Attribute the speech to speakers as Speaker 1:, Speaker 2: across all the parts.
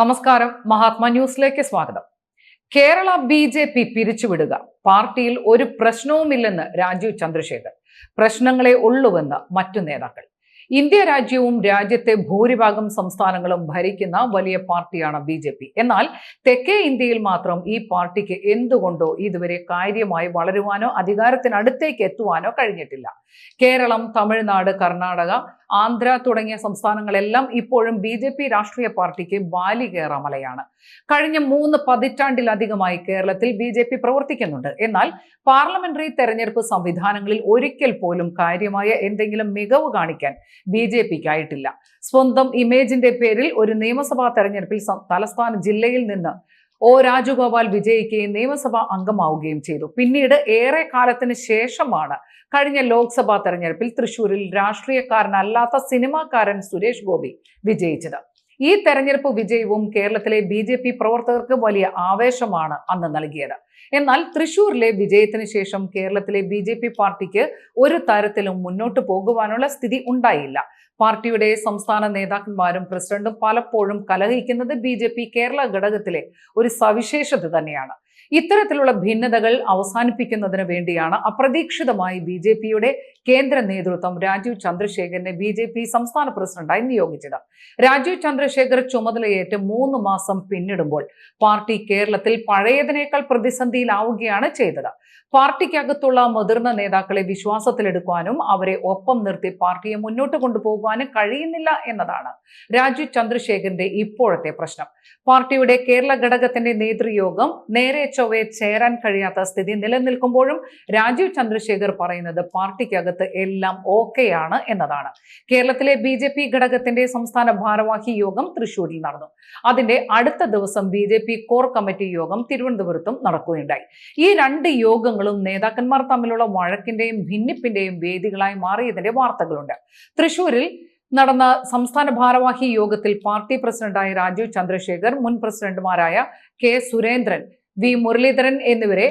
Speaker 1: നമസ്കാരം. മഹാത്മാ ന്യൂസിലേക്ക് സ്വാഗതം. കേരള ബി ജെ പി പിരിച്ചുവിടുക. പാർട്ടിയിൽ ഒരു പ്രശ്നവുമില്ലെന്ന് രാജീവ് ചന്ദ്രശേഖർ. പ്രശ്നങ്ങളെ ഉള്ളുവെന്ന് മറ്റു നേതാക്കൾ. ഇന്ത്യ രാജ്യവും രാജ്യത്തെ ഭൂരിഭാഗം സംസ്ഥാനങ്ങളും ഭരിക്കുന്ന വലിയ പാർട്ടിയാണ് ബി ജെ പി. എന്നാൽ തെക്കേ ഇന്ത്യയിൽ മാത്രം ഈ പാർട്ടിക്ക് എന്തുകൊണ്ടോ ഇതുവരെ കാര്യമായി വളരുവാനോ അധികാരത്തിനടുത്തേക്ക് എത്തുവാനോ കഴിഞ്ഞിട്ടില്ല. കേരളം തമിഴ്നാട് കർണാടക ആന്ധ്ര തുടങ്ങിയ സംസ്ഥാനങ്ങളെല്ലാം ഇപ്പോഴും ബി ജെ പി രാഷ്ട്രീയ പാർട്ടിക്ക് ബാലികേറമലയാണ് കഴിഞ്ഞ മൂന്ന് പതിറ്റാണ്ടിലധികമായി കേരളത്തിൽ ബി ജെ പി പ്രവർത്തിക്കുന്നുണ്ട്. എന്നാൽ പാർലമെന്ററി തെരഞ്ഞെടുപ്പ് സംവിധാനങ്ങളിൽ ഒരിക്കൽ പോലും കാര്യമായ എന്തെങ്കിലും മികവ് കാണിക്കാൻ ബി ജെ പിക്ക് ആയിട്ടില്ല സ്വന്തം ഇമേജിന്റെ പേരിൽ ഒരു നിയമസഭാ തെരഞ്ഞെടുപ്പിൽ തലസ്ഥാന ജില്ലയിൽ നിന്ന് ഒ രാജഗോപാൽ വിജയിക്കുകയും നിയമസഭാ അംഗമാവുകയും ചെയ്തു. പിന്നീട് ഏറെ കാലത്തിന് ശേഷമാണ് കഴിഞ്ഞ ലോക്സഭാ തെരഞ്ഞെടുപ്പിൽ തൃശൂരിൽ രാഷ്ട്രീയക്കാരനല്ലാത്ത സിനിമാക്കാരൻ സുരേഷ് ഗോപി വിജയിച്ചത്. ഈ തെരഞ്ഞെടുപ്പ് വിജയവും കേരളത്തിലെ ബി ജെ പി പ്രവർത്തകർക്ക് വലിയ ആവേശമാണ് അന്ന് നൽകിയത്. എന്നാൽ തൃശൂരിലെ വിജയത്തിന് ശേഷം കേരളത്തിലെ ബി ജെ പി പാർട്ടിക്ക് ഒരു തരത്തിലും മുന്നോട്ട് പോകുവാനുള്ള സ്ഥിതി ഉണ്ടായില്ല. പാർട്ടിയുടെ സംസ്ഥാന നേതാക്കന്മാരും പ്രസിഡന്റും പലപ്പോഴും കലഹിക്കുന്നത് ബി ജെ പി കേരള ഘടകത്തിലെ ഒരു സവിശേഷത തന്നെയാണ്. ഇത്തരത്തിലുള്ള ഭിന്നതകൾ അവസാനിപ്പിക്കുന്നതിന് വേണ്ടിയാണ് അപ്രതീക്ഷിതമായി ബി ജെ പിയുടെ കേന്ദ്ര നേതൃത്വം രാജീവ് ചന്ദ്രശേഖരനെ ബി ജെ പി സംസ്ഥാന പ്രസിഡന്റായി നിയോഗിച്ചത്. രാജീവ് ചന്ദ്രശേഖർ ചുമതലയേറ്റ് മൂന്ന് മാസം പിന്നിടുമ്പോൾ പാർട്ടി കേരളത്തിൽ പഴയതിനേക്കാൾ പ്രതിസന്ധിയിലാവുകയാണ് ചെയ്തത്. പാർട്ടിക്കകത്തുള്ള മുതിർന്ന നേതാക്കളെ വിശ്വാസത്തിലെടുക്കാനും അവരെ ഒപ്പം നിർത്തി പാർട്ടിയെ മുന്നോട്ട് കൊണ്ടുപോകാനും കഴിയുന്നില്ല എന്നതാണ് രാജു ചന്ദ്രശേഖരന്റെ ഇപ്പോഴത്തെ പ്രശ്നം. പാർട്ടിയുടെ കേരള ഘടകത്തിന്റെ നേതൃയോഗം നേരെ ചൊവ്വെ ചേരാൻ കഴിയാത്ത സ്ഥിതി നിലനിൽക്കുമ്പോഴും രാജീവ് ചന്ദ്രശേഖർ പറയുന്നത് പാർട്ടിക്കകത്ത് എല്ലാം ഓക്കെയാണ് എന്നതാണ്. കേരളത്തിലെ ബി ജെ പി ഘടകത്തിന്റെ സംസ്ഥാന ഭാരവാഹി യോഗം തൃശൂരിൽ നടന്നു. അതിന്റെ അടുത്ത ദിവസം ബി കോർ കമ്മിറ്റി യോഗം തിരുവനന്തപുരത്തും നടക്കുകയുണ്ടായി. ഈ രണ്ട് യോഗങ്ങളും നേതാക്കന്മാർ തമ്മിലുള്ള വഴക്കിന്റെയും ഭിന്നിപ്പിന്റെയും വേദികളായി മാറിയതിന്റെ വാർത്തകളുണ്ട്. തൃശൂരിൽ നടന്ന സംസ്ഥാന ഭാരവാഹി യോഗത്തിൽ പാർട്ടി പ്രസിഡന്റായ രാജീവ് ചന്ദ്രശേഖർ മുൻ പ്രസിഡന്റുമാരായ കെ സുരേന്ദ്രൻ വി മുരളീധരൻ എന്നിവരെ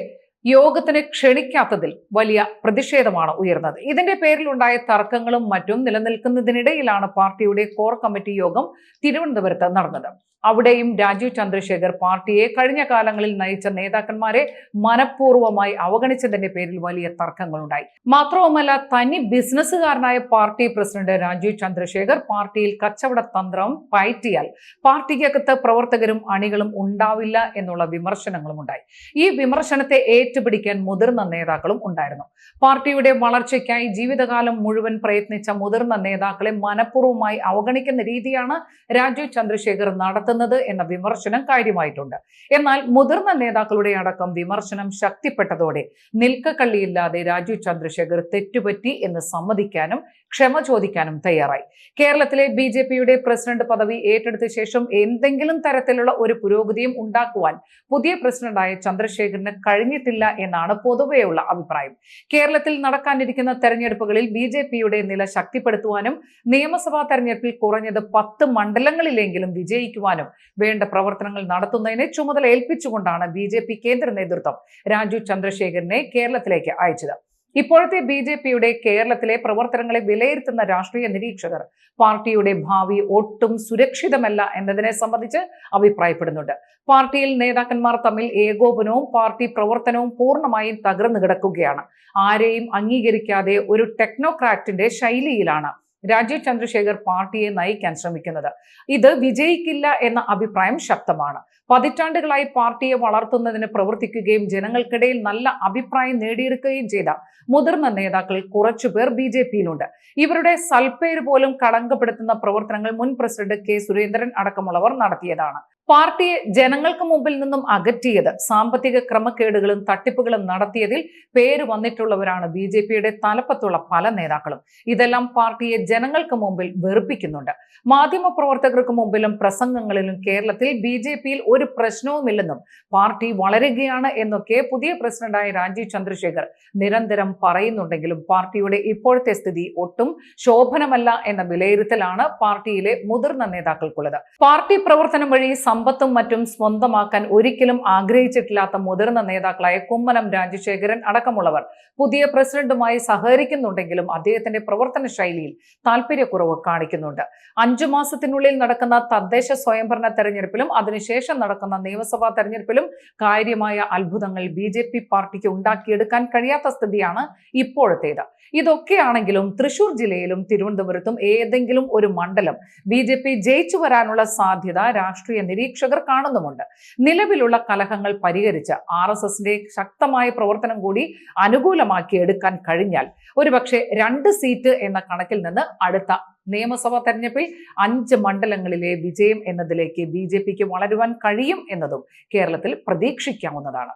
Speaker 1: യോഗത്തിന് ക്ഷണിക്കാത്തതിൽ വലിയ പ്രതിഷേധമാണ് ഉയർന്നത്. ഇതിന്റെ പേരിലുണ്ടായ തർക്കങ്ങളും മറ്റും നിലനിൽക്കുന്നതിനിടയിലാണ് പാർട്ടിയുടെ കോർ കമ്മിറ്റി യോഗം തിരുവനന്തപുരത്ത് നടന്നത്. അവിടെയും രാജീവ് ചന്ദ്രശേഖർ പാർട്ടിയെ കഴിഞ്ഞ കാലങ്ങളിൽ നയിച്ച നേതാക്കന്മാരെ മനഃപൂർവമായി അവഗണിച്ചതിന്റെ പേരിൽ വലിയ തർക്കങ്ങളുണ്ടായി. മാത്രവുമല്ല തനി ബിസിനസ്സുകാരനായ പാർട്ടി പ്രസിഡന്റ് രാജീവ് ചന്ദ്രശേഖർ പാർട്ടിയിൽ കച്ചവട തന്ത്രം പയറ്റിയാൽ പാർട്ടിക്കകത്ത് പ്രവർത്തകരും അണികളും ഉണ്ടാവില്ല എന്നുള്ള വിമർശനങ്ങളും ഉണ്ടായി ഈ വിമർശനത്തെ ഏറ്റുപിടിക്കാൻ മുതിർന്ന നേതാക്കളും ഉണ്ടായിരുന്നു. പാർട്ടിയുടെ വളർച്ചയ്ക്കായി ജീവിതകാലം മുഴുവൻ പ്രയത്നിച്ച മുതിർന്ന നേതാക്കളെ മനഃപൂർവമായി അവഗണിക്കുന്ന രീതിയാണ് രാജീവ് ചന്ദ്രശേഖർ നടത്തുന്നത് എന്ന വിമർശനം കാര്യമായിട്ടുണ്ട്. എന്നാൽ മുതിർന്ന നേതാക്കളുടെ അടക്കം വിമർശനം ശക്തിപ്പെട്ടതോടെ നിൽക്കക്കള്ളിയില്ലാതെ രാജീവ് ചന്ദ്രശേഖർ തെറ്റുപറ്റി എന്ന് സമ്മതിക്കാനും ക്ഷമ ചോദിക്കാനും തയ്യാറായി. കേരളത്തിലെ ബി ജെ പിയുടെ പ്രസിഡന്റ് പദവി ഏറ്റെടുത്ത ശേഷം എന്തെങ്കിലും തരത്തിലുള്ള ഒരു പുരോഗതിയും ഉണ്ടാക്കുവാൻ പുതിയ പ്രസിഡന്റായ ചന്ദ്രശേഖരന് കഴിഞ്ഞിട്ടില്ല എന്നാണ് പൊതുവെയുള്ള അഭിപ്രായം. കേരളത്തിൽ നടക്കാനിരിക്കുന്ന തെരഞ്ഞെടുപ്പുകളിൽ ബി ജെ പിയുടെ നില ശക്തിപ്പെടുത്തുവാനും നിയമസഭാ തെരഞ്ഞെടുപ്പിൽ കുറഞ്ഞത് പത്ത് മണ്ഡലങ്ങളിലെങ്കിലും വിജയിക്കുവാനും വേണ്ട പ്രവർത്തനങ്ങൾ നടത്തുന്നതിനെ ചുമതല ഏൽപ്പിച്ചുകൊണ്ടാണ് ബി കേന്ദ്ര നേതൃത്വം രാജു ചന്ദ്രശേഖരനെ കേരളത്തിലേക്ക് അയച്ചത്. ഇപ്പോഴത്തെ ബി ജെ പിയുടെ കേരളത്തിലെ പ്രവർത്തനങ്ങളെ വിലയിരുത്തുന്ന രാഷ്ട്രീയ നിരീക്ഷകർ പാർട്ടിയുടെ ഭാവി ഒട്ടും സുരക്ഷിതമല്ല എന്നതിനെ സംബന്ധിച്ച് അഭിപ്രായപ്പെടുന്നുണ്ട്. പാർട്ടിയിൽ നേതാക്കന്മാർ തമ്മിൽ ഏകോപനവും പാർട്ടി പ്രവർത്തനവും പൂർണമായും തകർന്നു കിടക്കുകയാണ്. ആരെയും അംഗീകരിക്കാതെ ഒരു ടെക്നോക്രാറ്റിന്റെ ശൈലിയിലാണ് രാജീവ് ചന്ദ്രശേഖർ പാർട്ടിയെ നയിക്കാൻ ശ്രമിക്കുന്നത്. ഇത് വിജയിക്കില്ല എന്ന അഭിപ്രായം ശക്തമാണ്. പതിറ്റാണ്ടുകളായി പാർട്ടിയെ വളർത്തുന്നതിന് പ്രവർത്തിക്കുകയും ജനങ്ങൾക്കിടയിൽ നല്ല അഭിപ്രായം നേടിയെടുക്കുകയും ചെയ്ത മുതിർന്ന നേതാക്കൾ കുറച്ചുപേർ ബി ജെ പിയിലുണ്ട്. ഇവരുടെ സൽപ്പേര് പോലും കളങ്കപ്പെടുത്തുന്ന പ്രവർത്തനങ്ങൾ മുൻ പ്രസിഡന്റ് കെ സുരേന്ദ്രൻ അടക്കമുള്ളവർ നടത്തിയതാണ്. പാർട്ടിയെ ജനങ്ങൾക്ക് മുമ്പിൽ നിന്നും അകറ്റിയത് സാമ്പത്തിക ക്രമക്കേടുകളും തട്ടിപ്പുകളും നടത്തിയതിൽ പേര് വന്നിട്ടുള്ളവരാണ് ബി ജെ പിയുടെ തലപ്പത്തുള്ള പല നേതാക്കളും. ഇതെല്ലാം പാർട്ടിയെ ജനങ്ങൾക്ക് മുമ്പിൽ വെറുപ്പിക്കുന്നുണ്ട്. മാധ്യമ പ്രവർത്തകർക്ക് മുമ്പിലും പ്രസംഗങ്ങളിലും കേരളത്തിൽ ബി ജെ പിയിൽ ഒരു പ്രശ്നവുമില്ലെന്നും പാർട്ടി വളരുകയാണ് എന്നൊക്കെ പുതിയ പ്രസിഡന്റായ രാജീവ് ചന്ദ്രശേഖർ നിരന്തരം പറയുന്നുണ്ടെങ്കിലും പാർട്ടിയുടെ ഇപ്പോഴത്തെ സ്ഥിതി ഒട്ടും ശോഭനമല്ല എന്ന വിലയിരുത്തലാണ് പാർട്ടിയിലെ മുതിർന്ന നേതാക്കൾക്കുള്ളത്. പാർട്ടി പ്രവർത്തനം വഴി സമ്പത്തും മറ്റും സ്വന്തമാക്കാൻ ഒരിക്കലും ആഗ്രഹിച്ചിട്ടില്ലാത്ത മുതിർന്ന നേതാക്കളായ കുമ്മനം രാജശേഖരൻ അടക്കമുള്ളവർ പുതിയ പ്രസിഡന്റുമായി സഹകരിക്കുന്നുണ്ടെങ്കിലും അദ്ദേഹത്തിന്റെ പ്രവർത്തന ശൈലിയിൽ താല്പര്യക്കുറവ് കാണിക്കുന്നുണ്ട്. അഞ്ചു മാസത്തിനുള്ളിൽ നടക്കുന്ന തദ്ദേശ സ്വയംഭരണ തെരഞ്ഞെടുപ്പിലും അതിനുശേഷം നടക്കുന്ന നിയമസഭാ തെരഞ്ഞെടുപ്പിലും കാര്യമായ അത്ഭുതങ്ങൾ ബി ജെ പി പാർട്ടിക്ക് ഉണ്ടാക്കിയെടുക്കാൻ കഴിയാത്ത സ്ഥിതിയാണ് ഇപ്പോഴത്തേത്. ഇതൊക്കെയാണെങ്കിലും തൃശൂർ ജില്ലയിലും തിരുവനന്തപുരത്തും ഏതെങ്കിലും ഒരു മണ്ഡലം ബി ജയിച്ചു വരാനുള്ള സാധ്യത രാഷ്ട്രീയ നിരീക്ഷകർ കാണുന്നുമുണ്ട്. നിലവിലുള്ള കലഹങ്ങൾ പരിഹരിച്ച് ആർ എസ് എസിന്റെ ശക്തമായ പ്രവർത്തനം കൂടി അനുകൂലമാക്കി എടുക്കാൻ കഴിഞ്ഞാൽ ഒരുപക്ഷെ രണ്ട് സീറ്റ് എന്ന കണക്കിൽ നിന്ന് അടുത്ത നിയമസഭാ തെരഞ്ഞെടുപ്പിൽ അഞ്ച് മണ്ഡലങ്ങളിലെ വിജയം എന്നതിലേക്ക് ബി ജെ പിക്ക് വളരുവാൻ കഴിയും എന്നതും കേരളത്തിൽ പ്രതീക്ഷിക്കാവുന്നതാണ്.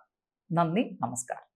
Speaker 1: നന്ദി നമസ്കാരം.